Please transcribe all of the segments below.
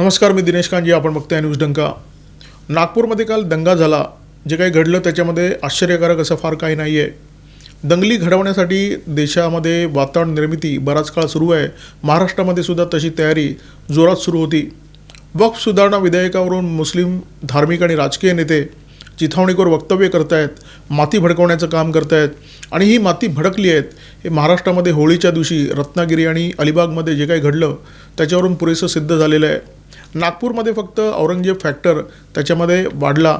नमस्कार मी दिनेश कांजी आपण बघताय न्यूज डंका. नागपूरमध्ये काल दंगा झाला. जे काही घडलं त्याच्यामध्ये आश्चर्यकारक असं फार काही नाही आहे दंगली घडवण्यासाठी देशामध्ये वातावरण निर्मिती बराच काळ सुरू आहे. महाराष्ट्रामध्ये सुद्धा तशी तयारी जोरात सुरू होती. वक्फ सुधारणा विधेयकावरून मुस्लिम धार्मिक आणि राजकीय नेते चिथावणीकर वक्तव्य करतायत माती भडकवण्याचं काम करतायत आणि ही माती भडकली आहेत हे महाराष्ट्रामध्ये होळीच्या दिवशी रत्नागिरी आणि अलिबागमध्ये जे काही घडलं त्याच्यावरून पुरेसं सिद्ध झालेलं आहे. नागपूरमध्ये फक्त औरंगजेब फॅक्टर त्याच्यामध्ये वाढला.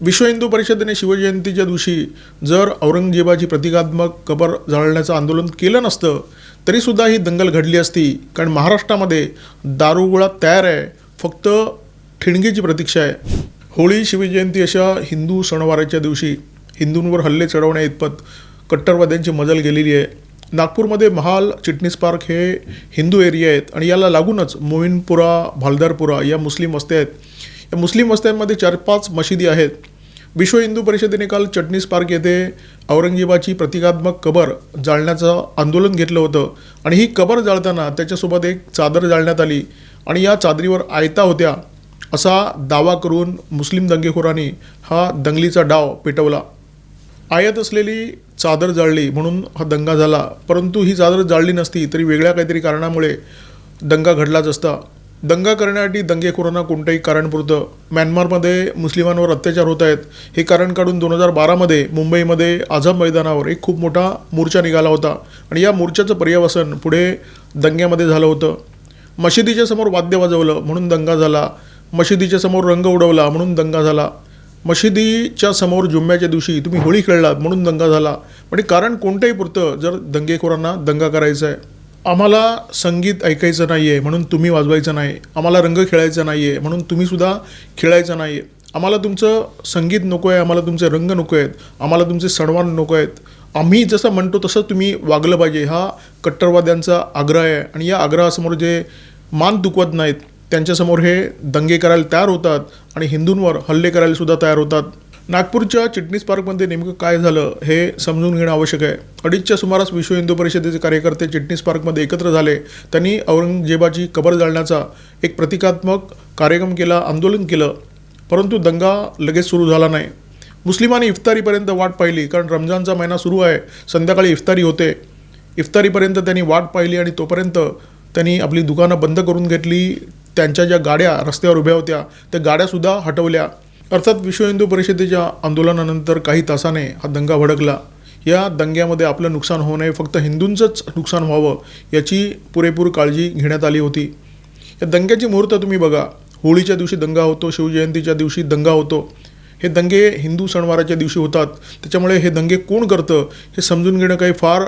विश्व हिंदू परिषदेने शिवजयंतीच्या दिवशी जर औरंगजेबाची प्रतिकात्मक कबर जाळण्याचं आंदोलन केलं नसतं तरीसुद्धा ही दंगल घडली असती. कारण महाराष्ट्रामध्ये दारुगोळा तयार आहे फक्त ठिणगीची प्रतीक्षा आहे. होळी शिवजयंती अशा हिंदू सणवाराच्या दिवशी हिंदूंवर हल्ले चढवण्या इतपत कट्टरवाद्यांची मजल गेलेली आहे. नागपूरमध्ये महाल चिटणीस पार्क हे हिंदू एरिया आहेत आणि याला लागूनच मोईनपुरा भालदारपुरा या मुस्लिम वस्त्या आहेत. या मुस्लिम वस्त्यांमध्ये चार पाच मशिदी आहेत. विश्व हिंदू परिषदेने काल चटणीस पार्क येथे औरंगजेबाची प्रतिकात्मक कबर जाळण्याचं आंदोलन घेतलं होतं आणि ही कबर जाळताना त्याच्यासोबत एक चादर जाळण्यात आली आणि या चादरीवर आयता होत्या. असा दावा करून मुस्लिम दंगेखोरांनी हा दंगलीचा डाव पेटवला. आयत असलेली चादर जाळली म्हणून हा दंगा झाला. परंतु ही चादर जाळली नसती तरी वेगळ्या काहीतरी कारणामुळे दंगा घडलाच असता. दंगा करण्यासाठी दंगेखोरांना कोणतंही कारण पुरतं. म्यानमारमध्ये मुस्लिमांवर अत्याचार होत आहेत. हे कारण काढून दोन हजार बारामध्ये मुंबईमध्ये आझम मैदानावर एक खूप मोठा मोर्चा निघाला होता आणि या मोर्चाचं पर्यवसन पुढे दंग्यामध्ये झालं होतं. मशिदीच्या समोर वाद्य वाजवलं म्हणून दंगा झाला. मशिदीच्या समोर रंग उडवला म्हणून दंगा झाला. मशिदीच्या समोर जुम्म्याच्या दिवशी तुम्ही होळी खेळलात म्हणून दंगा झाला. म्हणजे कारण कोणत्याही पुरतं जर दंगेखोरांना दंगा करायचा आहे. आम्हाला संगीत ऐकायचं नाही आहे म्हणून तुम्ही वाजवायचं नाही. आम्हाला रंग खेळायचा नाही आहे म्हणून तुम्हीसुद्धा खेळायचं नाही आहे आम्हाला तुमचं संगीत नको आहे आम्हाला तुमचे रंग नको आहेत आम्हाला तुमचे सणवार नको आहेत आम्ही जसं म्हणतो तसं तुम्ही वागलं पाहिजे. हा कट्टरवाद्यांचा आग्रह आहे. आणि या आग्रहासमोर जे मान दुखवत नाहीत त्यांच्यासमोर हे दंगे करायला तयार होतात आणि हिंदूंवर हल्ले करायला सुद्धा तयार होतात. नागपूरच्या चिटणीस पार्कमध्ये नेमकं काय झालं हे समजून घेणं आवश्यक आहे. अडीचच्या सुमारास विश्व हिंदू परिषदेचे कार्यकर्ते चिटणीस पार्कमध्ये एकत्र झाले. त्यांनी औरंगजेबाची कबर जाळण्याचा एक प्रतिकात्मक कार्यक्रम केला आंदोलन केलं. परंतु दंगा लगेच सुरू झाला नाही. मुस्लिमांनी इफ्तारीपर्यंत वाट पाहिली कारण रमजानचा महिना सुरू आहे. संध्याकाळी इफ्तारी होते. इफ्तारीपर्यंत त्यांनी वाट पाहिली आणि तोपर्यंत त्यांनी आपली दुकानं बंद करून घेतली. त्यांच्या ज्या गाड्या रस्त्यावर उभ्या होत्या त्या गाड्यासुद्धा हटवल्या. अर्थात विश्व हिंदू परिषदेच्या आंदोलनानंतर काही तासाने हा दंगा भडकला. या दंग्यामध्ये आपलं नुकसान होऊ नये फक्त हिंदूंचंच नुकसान व्हावं याची पुरेपूर काळजी घेण्यात आली होती. या दंग्याची मुहूर्त तुम्ही बघा. होळीच्या दिवशी दंगा होतो शिवजयंतीच्या दिवशी दंगा होतो. हे दंगे हिंदू सणवाराच्या दिवशी होतात. त्याच्यामुळे हे दंगे कोण करतं हे समजून घेणं काही फार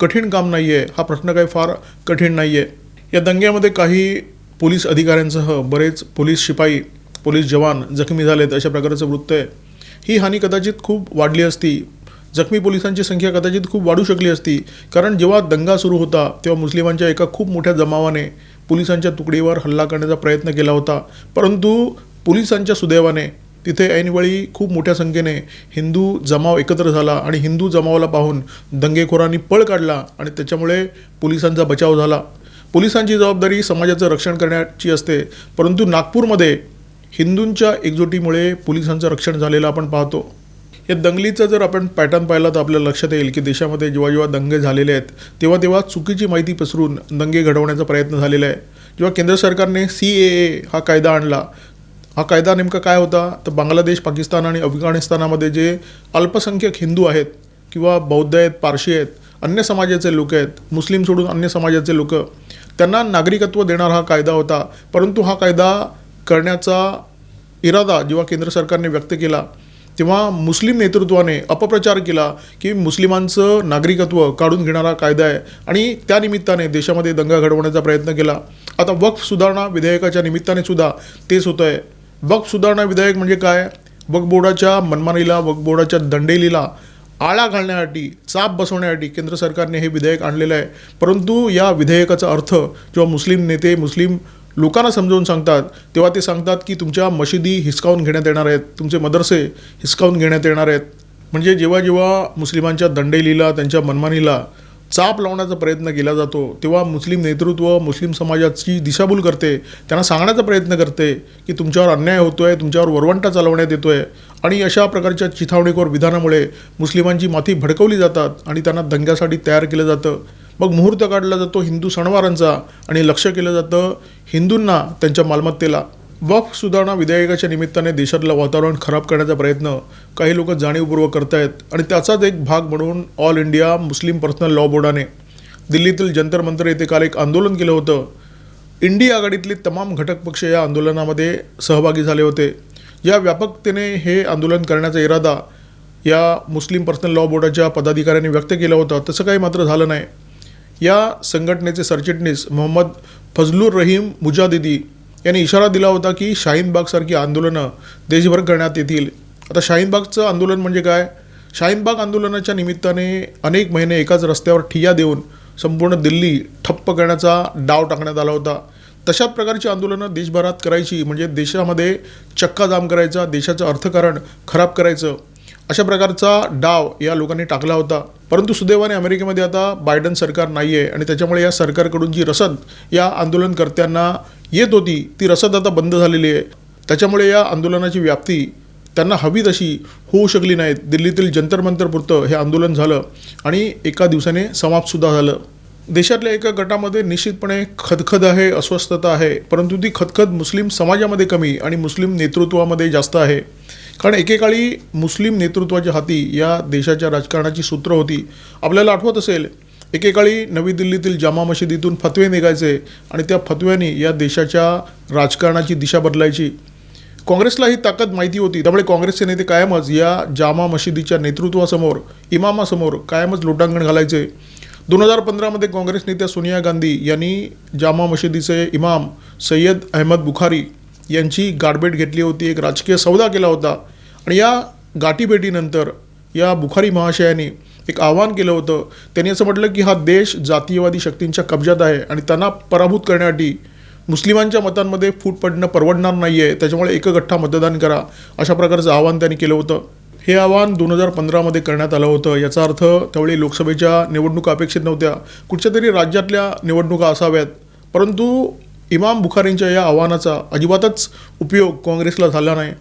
कठीण काम नाही आहे हा प्रश्न काही फार कठीण नाही आहे या दंग्यामध्ये काही पोलीस अधिकाऱ्यांसह बरेच पोलीस शिपाई पोलीस जवान जखमी झालेत अशा प्रकारचं वृत्त आहे. ही हानी कदाचित खूप वाढली असती. जखमी पोलिसांची संख्या कदाचित खूप वाढू शकली असती. कारण जेव्हा दंगा सुरू होता तेव्हा मुस्लिमांच्या एका खूप मोठ्या जमावाने पोलिसांच्या तुकडीवर हल्ला करण्याचा प्रयत्न केला होता. परंतु पोलिसांच्या सुदैवाने तिथे ऐनवेळी खूप मोठ्या संख्येने हिंदू जमाव एकत्र झाला आणि हिंदू जमावाला पाहून दंगेखोरांनी पळ काढला आणि त्याच्यामुळे पोलिसांचा बचाव झाला. पोलिसांची जबाबदारी समाजाचं रक्षण करण्याची असते. परंतु नागपूरमध्ये हिंदूंच्या एकजुटीमुळे पोलिसांचं रक्षण झालेलं आपण पाहतो. या दंगलीचा जर आपण पॅटर्न पाहिला तर आपल्या लक्षात येईल की देशामध्ये जेव्हा जेव्हा दंगे झालेले आहेत तेव्हा तेव्हा चुकीची माहिती पसरून दंगे घडवण्याचा प्रयत्न झालेला आहे. जेव्हा केंद्र सरकारने सी ए ए हा कायदा आणला हा कायदा नेमका काय होता? तर बांगलादेश पाकिस्तान आणि अफगाणिस्तानामध्ये जे अल्पसंख्यक हिंदू आहेत किंवा बौद्ध आहेत पारशी आहेत अन्य समाजाचे लोक आहेत मुस्लिम सोडून अन्य समाजाचे लोक त्यांना नागरिकत्व देणारा हा कायदा होता परंतु हा कायदा करण्याचा इरादा जेव्हा केंद्र सरकारने व्यक्त केला तेव्हा मुस्लिम नेतृत्वाने अपप्रचार केला की मुस्लिमांचं नागरिकत्व काढून घेणारा कायदा आहे आणि त्यानिमित्ताने देशामध्ये दंगा घडवण्याचा प्रयत्न केला. आता वक्फ सुधारणा विधेयकाच्या निमित्ताने सुद्धा तेच होतं आहे वक्फ सुधारणा विधेयक म्हणजे काय? वक्फ बोर्डाच्या मनमानीला वक्फ बोर्डाच्या दंडेलीला आळा घालण्यासाठी चाप बसवण्यासाठी केंद्र सरकारने हे विधेयक आणलेलं आहे. परंतु या विधेयकाचा अर्थ जेव्हा मुस्लिम नेते मुस्लिम लोकांना समजावून सांगतात तेव्हा ते सांगतात की तुमच्या मशिदी हिसकावून घेण्यात येणार आहेत तुमचे मदरसे हिसकावून घेण्यात येणार आहेत. म्हणजे जेव्हा जेव्हा मुस्लिमांच्या दंडेलीला त्यांच्या मनमानीला चाप लावण्याचा प्रयत्न केला जातो. तेव्हा मुस्लिम नेतृत्व मुस्लिम समाजाची दिशाभूल करते. त्यांना सांगण्याचा प्रयत्न करते की तुमच्यावर अन्याय होतो आहे तुमच्यावर वरवंटा चालवण्यात येतो आहे आणि अशा प्रकारच्या चिथावणीखोर विधानामुळे मुस्लिमांची माथी भडकवली जातात आणि त्यांना दंग्यासाठी तयार केलं जातं. मग मुहूर्त काढला जातो हिंदू सणवारांचा आणि लक्ष केलं जातं हिंदूंना त्यांच्या मालमत्तेला. वक्फ सुधारणा विधेयकाच्या निमित्ताने देशातलं वातावरण खराब करण्याचा प्रयत्न काही लोक जाणीवपूर्वक करतायत आणि त्याचाच एक भाग म्हणून all India Muslim personal law बोर्डाने दिल्लीतील जंतर मंतर येथे काल एक आंदोलन केलं होतं. इंडी आघाडीतले तमाम घटक पक्ष या आंदोलनामध्ये सहभागी झाले होते. या व्यापकतेने हे आंदोलन करण्याचा इरादा या मुस्लिम पर्सनल लॉ बोर्डाच्या पदाधिकाऱ्यांनी व्यक्त केला होता. तसं काही मात्र झालं नाही. या संघटनेचे सरचिटणीस मोहम्मद फजलूर रहीम मुजादिदी यांनी इशारा दिला होता की शाहीनबागसारखी आंदोलनं देशभर करण्यात येतील. आता शाहीनबागचं आंदोलन म्हणजे काय? शाहीनबाग आंदोलनाच्या निमित्ताने अनेक महिने एकाच रस्त्यावर ठिय्या देऊन संपूर्ण दिल्ली ठप्प करण्याचा डाव टाकण्यात आला होता. तशा प्रकारची आंदोलनं देशभरात करायची म्हणजे देशामध्ये चक्काजाम करायचा देशाचं अर्थकारण खराब करायचं अशा प्रकारचा डाव या लोकांनी टाकला होता. परंतु सुदैवाने अमेरिकेमध्ये आता बायडन सरकार नाही आहे आणि त्याच्यामुळे या सरकारकडून जी रसद या आंदोलनकर्त्यांना येत होती ती रसद आता बंद झालेली आहे. त्याच्यामुळे या आंदोलनाची व्याप्ती त्यांना हवी तशी होऊ शकली नाही. दिल्लीतील जंतर मंतरपुरतं हे आंदोलन झालं आणि एका दिवसाने समाप्तसुद्धा झालं. देशातल्या एका गटामध्ये निश्चितपणे खदखद आहे अस्वस्थता आहे परंतु ती खदखद मुस्लिम समाजामध्ये कमी आणि मुस्लिम नेतृत्वामध्ये जास्त आहे. कारण एकेकाळी मुस्लिम नेतृत्वाच्या हाती या देशाच्या राजकारणाची सूत्र होती. आपल्याला आठवत असेल एकेकाळी नवी दिल्लीतील जामा मशिदीतून फतवे निघायचे आणि त्या फतव्यांनी या देशाच्या राजकारणाची दिशा बदलायची. काँग्रेसला ही ताकद माहिती होती. त्यामुळे काँग्रेसचे नेते कायमच या जामा मशिदीच्या नेतृत्वासमोर इमामासमोर कायमच लोटांगण घालायचे. दोन हजार पंधरामध्ये काँग्रेस नेत्या सोनिया गांधी यांनी जामा मशिदीचे इमाम सय्यद अहमद बुखारी यांची गाठभेट घेतली होती एक राजकीय सौदा केला होता. आणि या गाठीभेटीनंतर या बुखारी महाशयाने एक आव्हान केलं होतं. त्यांनी असं म्हटलं की हा देश जातीयवादी शक्तींच्या कब्जात आहे आणि त्यांना पराभूत करण्यासाठी मुस्लिमांच्या मतांमध्ये फूट पडणं परवडणार नाही आहे त्याच्यामुळे एकगठ्ठा मतदान करा अशा प्रकारचं आव्हान त्यांनी केलं होतं. हे आव्हान दोन हजार पंधरामध्ये करण्यात आलं होतं. याचा अर्थ त्यावेळी लोकसभेच्या निवडणुका अपेक्षित नव्हत्या. कुठच्या तरी राज्यातल्या निवडणुका असाव्यात. परंतु इमाम बुखारींच्या या आव्हानाचा अजिबातच उपयोग काँग्रेसला झाला नाही.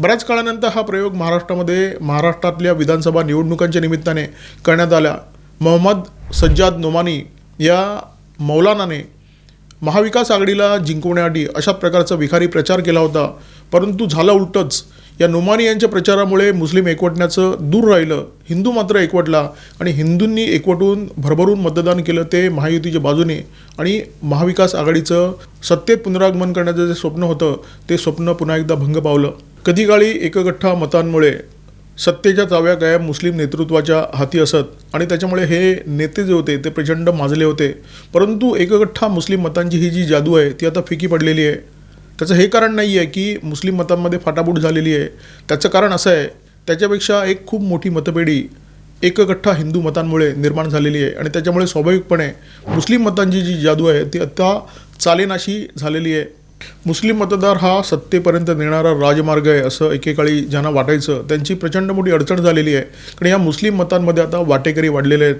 बऱ्याच काळानंतर हा प्रयोग महाराष्ट्रामध्ये महाराष्ट्रातल्या विधानसभा निवडणुकांच्या निमित्ताने करण्यात आला. मोहम्मद सज्जाद नोमानी या मौलानाने महाविकास आघाडीला जिंकवण्यासाठी अशा प्रकारचा विखारी प्रचार केला होता. परंतु झालं उलटंच या नोमानी यांच्या प्रचारामुळे मुस्लिम एकवटण्याचं दूर राहिलं. हिंदू मात्र एकवटला आणि हिंदूंनी एकवटून भरभरून मतदान केलं ते महायुतीच्या बाजूने. आणि महाविकास आघाडीचं सत्तेत पुनरागमन करण्याचं जे स्वप्न होतं ते स्वप्न पुन्हा एकदा भंग पावलं. कधी काळी एकगठ्ठा मतांमुळे सत्तेच्या चाव्या कायम मुस्लिम नेतृत्वाच्या हाती असत आणि त्याच्यामुळे हे नेते जे होते ते प्रचंड माजले होते. परंतु एकगठ्ठा मुस्लिम मतांची ही जी जादू आहे ती आता फिकी पडलेली आहे. त्याचं हे कारण नाही आहे की मुस्लिम मतांमध्ये फाटाफूट झालेली आहे. त्याचं कारण असं आहे त्याच्यापेक्षा एक खूप मोठी मतपेढी एकगठ्ठा हिंदू मतांमुळे निर्माण झालेली आहे आणि त्याच्यामुळे स्वाभाविकपणे मुस्लिम मतांची जी जादू आहे ती आता चालेनाशी झालेली आहे. मुस्लिम मतदार हा सत्तेपर्यंत नेणारा राजमार्ग आहे असं एकेकाळी ज्यांना वाटायचं त्यांची प्रचंड मोठी अडचण झालेली आहे. कारण या मुस्लिम मतांमध्ये आता वाटेकरी वाढलेले आहेत.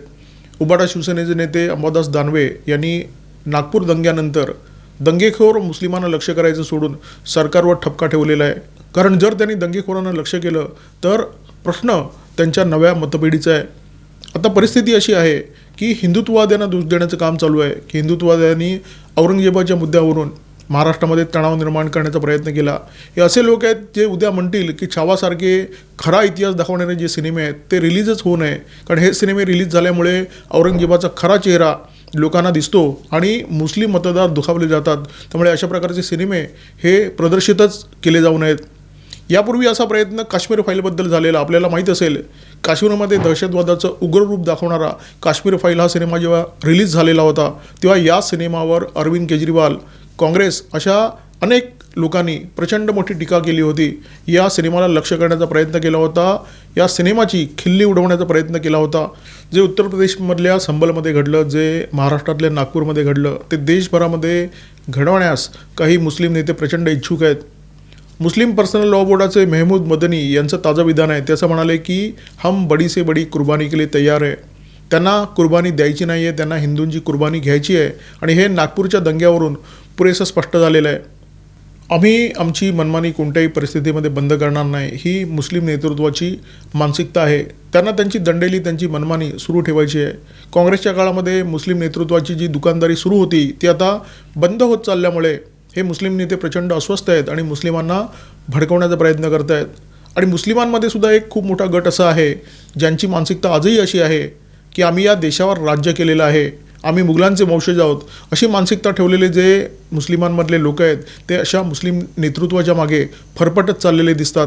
उबाटा शिवसेनेचे नेते अंबादास दानवे यांनी नागपूर दंग्यानंतर दंगेखोर मुस्लिमांना लक्ष करायचं सोडून सरकारवर ठपका ठेवलेला आहे. कारण जर त्यांनी दंगेखोरांना लक्ष केलं तर प्रश्न त्यांच्या नव्या मतपेढीचा आहे. आता परिस्थिती अशी आहे की हिंदुत्ववाद्यांना दोष देण्याचं काम चालू आहे. की हिंदुत्ववाद्यांनी औरंगजेबाच्या मुद्द्यावरून महाराष्ट्रामध्ये तणाव निर्माण करण्याचा प्रयत्न केला. हे असे लोक आहेत जे उद्या म्हणतील की छावासारखे खरा इतिहास दाखवणारे जे सिनेमे आहेत ते रिलीजच होऊ नये. कारण हे सिनेमे रिलीज झाल्यामुळे औरंगजेबाचा खरा चेहरा लोकांना दिसतो आणि मुस्लिम मतदार दुखावले जातात. त्यामुळे अशा प्रकारचे सिनेमे हे प्रदर्शितच केले जाऊ नयेत. यापूर्वी असा प्रयत्न काश्मीर फाईलबद्दल झालेला आपल्याला माहीत असेल. काश्मीरमध्ये दहशतवादाचं उग्र रूप दाखवणारा काश्मीर फाईल हा सिनेमा जेव्हा रिलीज झालेला होता तेव्हा या सिनेमावर अरविंद केजरीवाल काँग्रेस अशा अनेक लोकांनी प्रचंड मोठी टीका केली होती. या सिनेमाला लक्ष करण्याचा प्रयत्न केला होता. या सिनेमाची खिल्ली उडवण्याचा प्रयत्न केला होता. जे उत्तर प्रदेशमधल्या संबलमध्ये घडलं जे महाराष्ट्रातल्या नागपूरमध्ये घडलं ते देशभरामध्ये घडवण्यास काही मुस्लिम नेते प्रचंड इच्छुक आहेत. मुस्लिम पर्सनल लॉ बोर्डाचे मेहमूद मदनी यांचं ताजं विधान आहे. त्याचं म्हणाले की हम बडी से बडी कुर्बानी के लिए तयार आहे त्यांना कुर्बानी द्यायची नाही आहे त्यांना हिंदूंची कुर्बानी घ्यायची आहे. आणि हे नागपूरच्या दंग्यावरून पुरेसं स्पष्ट झालेलं आहे. आम्ही आमची मनमानी कोणत्याही परिस्थितीमध्ये बंद करणार नाही. ही मुस्लिम नेतृत्वाची मानसिकता आहे. त्यांना त्यांची दंडेली त्यांची मनमानी सुरू ठेवायची आहे. काँग्रेसच्या काळामध्ये मुस्लिम नेतृत्वाची जी दुकानदारी सुरू होती ती आता बंद होत चालल्यामुळे हे मुस्लिम नेते प्रचंड अस्वस्थ आहेत आणि मुस्लिमांना भडकवण्याचा प्रयत्न करत आहेत आणि मुस्लिमांमध्ये सुद्धा एक खूप मोठा गट असा आहे ज्यांची मानसिकता आजही अशी आहे की आम्ही या देशावर राज्य केलेलं आहे. आम्ही मुघलांचे वंशज आहोत. अशी मानसिकता ठेवलेले जे मुस्लिमांमधले लोक आहेत ते अशा मुस्लिम नेतृत्वाच्या मागे फरफटत चाललेले दिसतात.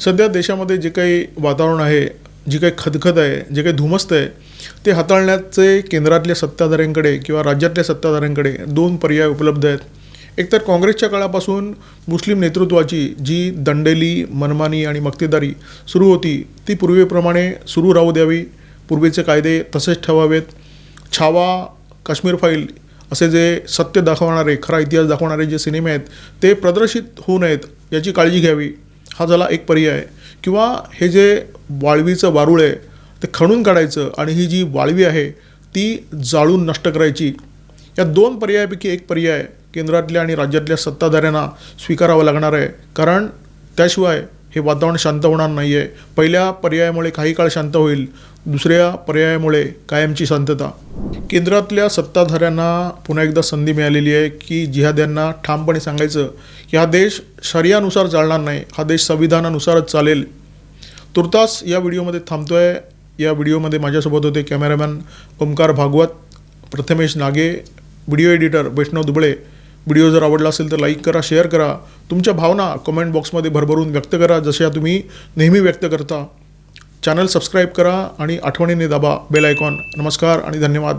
सध्या देशामध्ये जे काही वातावरण आहे जी काही खदखद आहे जे काही धुमस्त आहे ते हाताळण्याचे केंद्रातल्या सत्ताधाऱ्यांकडे किंवा राज्यातल्या सत्ताधाऱ्यांकडे दोन पर्याय उपलब्ध आहेत. एकतर काँग्रेसच्या काळापासून मुस्लिम नेतृत्वाची जी दंडेली मनमानी आणि मक्तेदारी सुरू होती ती पूर्वीप्रमाणे सुरू राहू द्यावी. पूर्वीचे कायदे तसेच ठेवावेत. छावा काश्मीर फाईल असे जे सत्य दाखवणारे खरा इतिहास दाखवणारे जे सिनेमे आहेत ते प्रदर्शित होऊ नयेत याची काळजी घ्यावी. हा झाला एक पर्याय. किंवा हे जे वाळवीचं वारूळ आहे ते खणून काढायचं आणि ही जी वाळवी आहे ती जाळून नष्ट करायची. या दोन पर्यायापैकी एक पर्याय केंद्रातल्या आणि राज्यातल्या सत्ताधाऱ्यांना स्वीकारावा लागणार आहे. कारण त्याशिवाय हे वातावरण शांत होणार नाही आहे पहिल्या पर्यायामुळे काही काळ शांत होईल दुसऱ्या पर्यायामुळे कायमची शांतता. केंद्रातल्या सत्ताधाऱ्यांना पुन्हा एकदा संधी मिळालेली आहे की जिहाद्यांना ठामपणे सांगायचं की हा देश शर्यानुसार चालणार नाही हा देश संविधानानुसारच चालेल. तुर्तास या व्हिडिओमध्ये थांबतो आहे या व्हिडिओमध्ये माझ्यासोबत होते cameraman Omkar Bhagwat Prathamesh Nage video editor Vaishnav Duble video जर आवडला असेल तर लाईक करा शेअर करा. तुमच्या भावना कमेंट बॉक्समध्ये भरभरून व्यक्त करा जशा तुम्ही नेहमी व्यक्त करता. चॅनल सबस्क्राईब करा आणि आठवणीने दाबा बेल आयकॉन. नमस्कार आणि धन्यवाद.